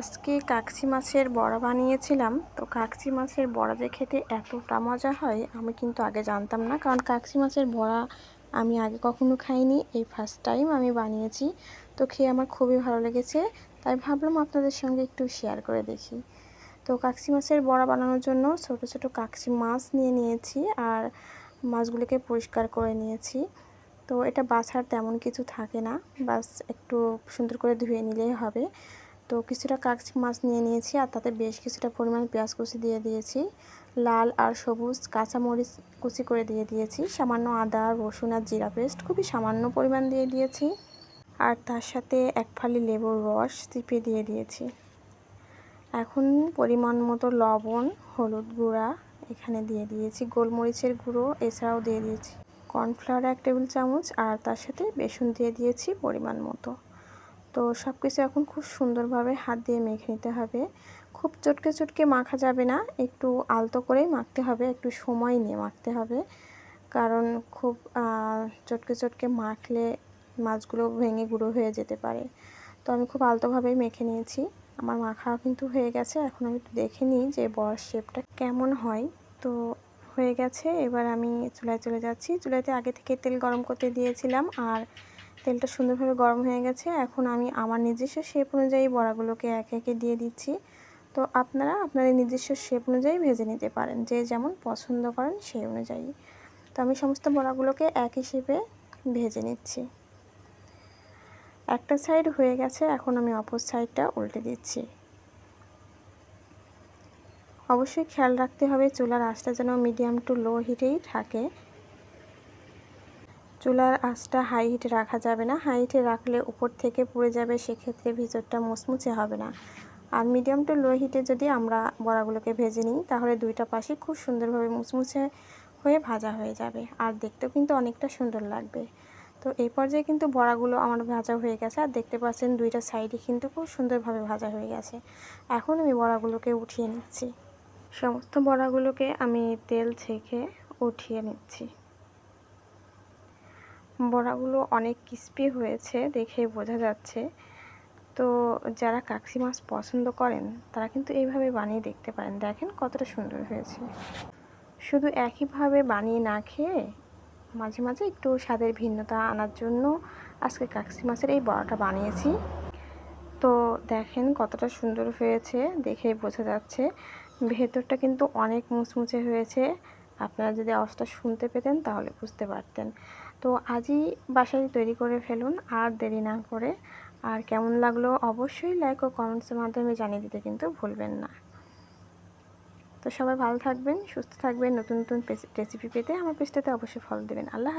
আজকে কাকচি মাছের বড়া বানিয়েছিলাম। তো কাকচি মাছের বড়া যে খেতে এতটা মজা হয়, আমি কিন্তু আগে জানতাম না। কারণ কাকচি মাছের বড়া আমি আগে কখনো খাইনি, এই ফার্স্ট টাইম আমি বানিয়েছি। তো খেয়ে আমার খুবই ভালো লেগেছে। তাই ভাবলাম আপনাদের সঙ্গে একটু শেয়ার করে দেখি। তো কাকচি মাছের বড়া বানানোর জন্য ছোট ছোট কাকচি মাছ নিয়ে নিয়েছি আর মাছগুলোকে পরিষ্কার করে নিয়েছি। তো এটা বাছার তেমন কিছু থাকে না, বাস একটু সুন্দর করে ধুয়ে নিলেই হবে। তো কিছুটা কাকচি মাছ নিয়ে নিয়েছি আর তাতে বেশ কিছুটা পরিমাণ পেঁয়াজ কুচি দিয়ে দিয়েছি। লাল আর সবুজ কাঁচামরিচ কুচি করে দিয়ে দিয়েছি। সামান্য আদা, রসুন আর জিরা পেস্ট খুবই সামান্য পরিমাণ দিয়ে দিয়েছি। আর তার সাথে এক ফালি লেবুর রস চিপে দিয়ে দিয়েছি। এখন পরিমাণ মতো লবণ, হলুদ গুঁড়া এখানে দিয়ে দিয়েছি। গোলমরিচের গুঁড়ো এছাড়াও দিয়ে দিয়েছি। কর্নফ্লাওয়ার এক টেবিল চামচ আর তার সাথে বেসন দিয়ে দিয়েছি পরিমাণ মতো। তো সব কিছু এখন খুব সুন্দরভাবে হাত দিয়ে মেখে নিতে হবে। খুব চটকে চটকে মাখা যাবে না, একটু আলতো করেই মাখতে হবে, একটু সময় নিয়ে মাখতে হবে। কারণ খুব চটকে চটকে মাখলে মাছগুলো ভেঙে গুঁড়ো হয়ে যেতে পারে। তো আমি খুব আলতোভাবেই মেখে নিয়েছি। আমার মাখা কিন্তু হয়ে গেছে। এখন আমি দেখে নিই যে বড় শেপটা কেমন হয়। তো হয়ে গেছে। এবার আমি চুলায় চলে যাচ্ছি। চুলাতে আগে থেকে তেল গরম করতে দিয়েছিলাম। আর তেলটা সুন্দরভাবে গরম হয়ে গেছে। এখন আমি আমার নিজস্ব শেপ অনুযায়ী বড়াগুলোকে একে একে দিয়ে দিচ্ছি। তো আপনারা আপনাদের নিজস্ব শেপ অনুযায়ী ভেজে নিতে পারেন। যে যেমন পছন্দ করেন সেই অনুযায়ী। তো আমি সমস্ত বড়াগুলোকে একই শেপে ভেজে নিচ্ছি। একটা সাইড হয়ে গেছে, এখন আমি অপর সাইডটা উল্টে দিচ্ছি। অবশ্যই খেয়াল রাখতে হবে, চুলার আঁচটা যেন মিডিয়াম টু লো হিটেই থাকে। চুলার আঁচটা হাই হিটে রাখা যাবে না। হাই হিটে রাখলে উপর থেকে পুড়ে যাবে, সেক্ষেত্রে ভিতরটা মুচমুচে হবে না। আর মিডিয়াম টু লো হিটে যদি আমরা বড়াগুলোকে ভেজে নিই, তাহলে দুইটা পাশে খুব সুন্দরভাবে মুচমুচে হয়ে ভাজা হয়ে যাবে। আর দেখতেও কিন্তু অনেকটা সুন্দর লাগবে। তো এই পর্যায়ে কিন্তু বড়াগুলো আমার ভাজা হয়ে গেছে, আর দেখতে পাচ্ছেন দুইটা সাইডে কিন্তু খুব সুন্দরভাবে ভাজা হয়ে গেছে। এখন আমি বড়াগুলোকে উঠিয়ে নিচ্ছি। সমস্ত বড়াগুলোকে আমি তেল ছেঁকে উঠিয়ে নিচ্ছি। বড়াগুলো অনেক ক্রিস্পি হয়েছে দেখে বোঝা যাচ্ছে। তো যারা কাকসি মাছ পছন্দ করেন, তারা কিন্তু এইভাবে বানিয়ে দেখতে পারেন। দেখেন কতটা সুন্দর হয়েছে। শুধু একইভাবে বানিয়ে না খেয়ে মাঝে মাঝে একটু স্বাদের ভিন্নতা আনার জন্য আজকে কাকসি মাছের এই বড়াটা বানিয়েছি। তো দেখেন কতটা সুন্দর হয়েছে দেখে বোঝা যাচ্ছে। ভেতরটা কিন্তু অনেক মুচমুচে হয়েছে। আপনারা যদি আওয়াজটা শুনতে পেতেন তাহলে বুঝতে পারতেন। তো আজই বাসায় তৈরি করে ফেলুন আর দেরি না করে। আর কেমন লাগল অবশ্যই লাইক ও কমেন্টসের মাধ্যমে জানিয়ে দিতে কিন্তু ভুলবেন না। তো সবাই ভালো থাকবেন, সুস্থ থাকবেন, নতুন নতুন রেসিপি পেতে আমার পেজটাতে অবশ্যই ফলো দেবেন। আল্লাহ